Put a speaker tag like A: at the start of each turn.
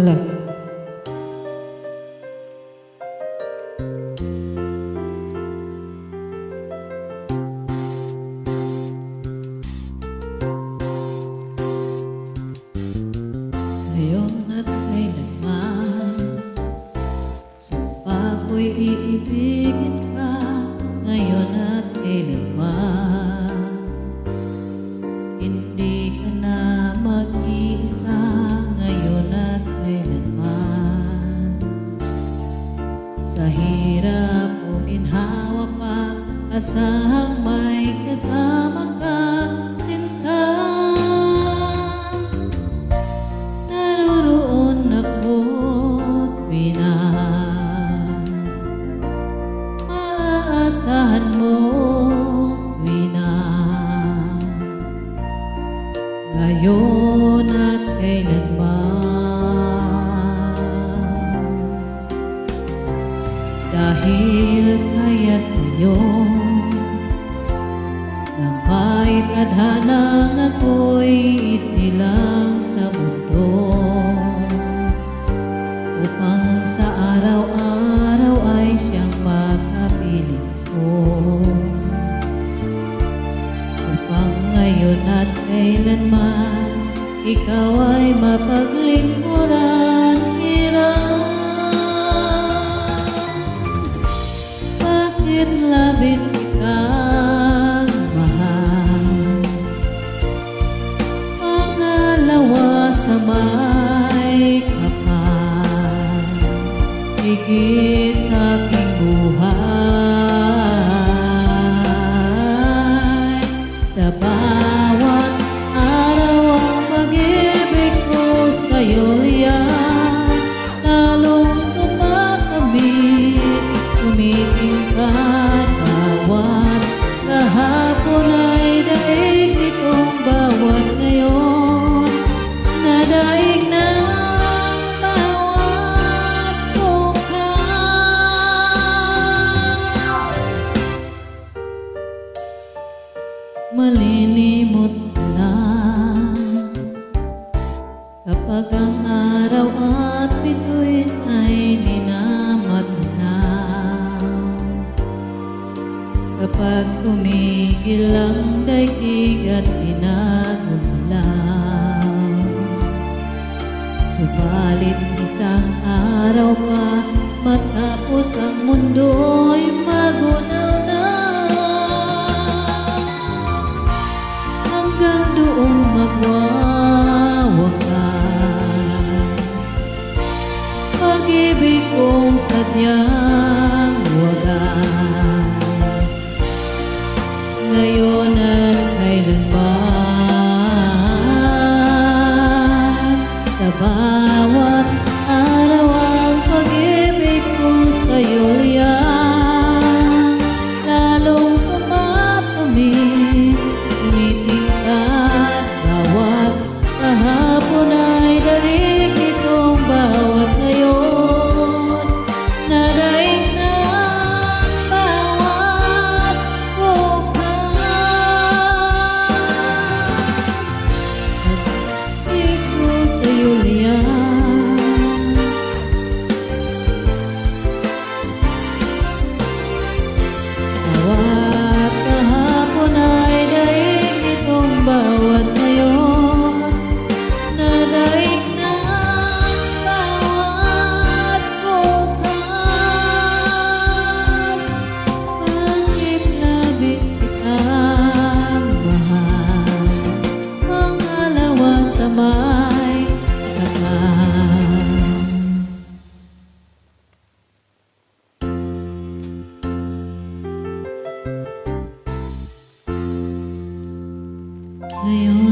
A: Hala. Ngayon at kailanman Sumpa ko'y iibigin ka Ngayon at kailanman Hindi Asahang may kasama ka Sinta Naroroon ako't wina Maaasahan mo wina Ngayon at kailanman. Dahil kaya sa'yo tadhanang ako'y isilang sa mundo. Upang sa araw-araw ay siyang makapiling ko. Upang ngayon at kailanman Ikaw ay mapaglingkuran hirap Bakit labis kitang Higit sa Malilimot lang Kapag ang araw at bituin ay dinamatanaw Kapag tumigil ang daigdig at inagumalaw Subalit isang araw pa matapos ang mundo'y mag hanggang doon magwawakas. Pag-ibig kong sadya 自由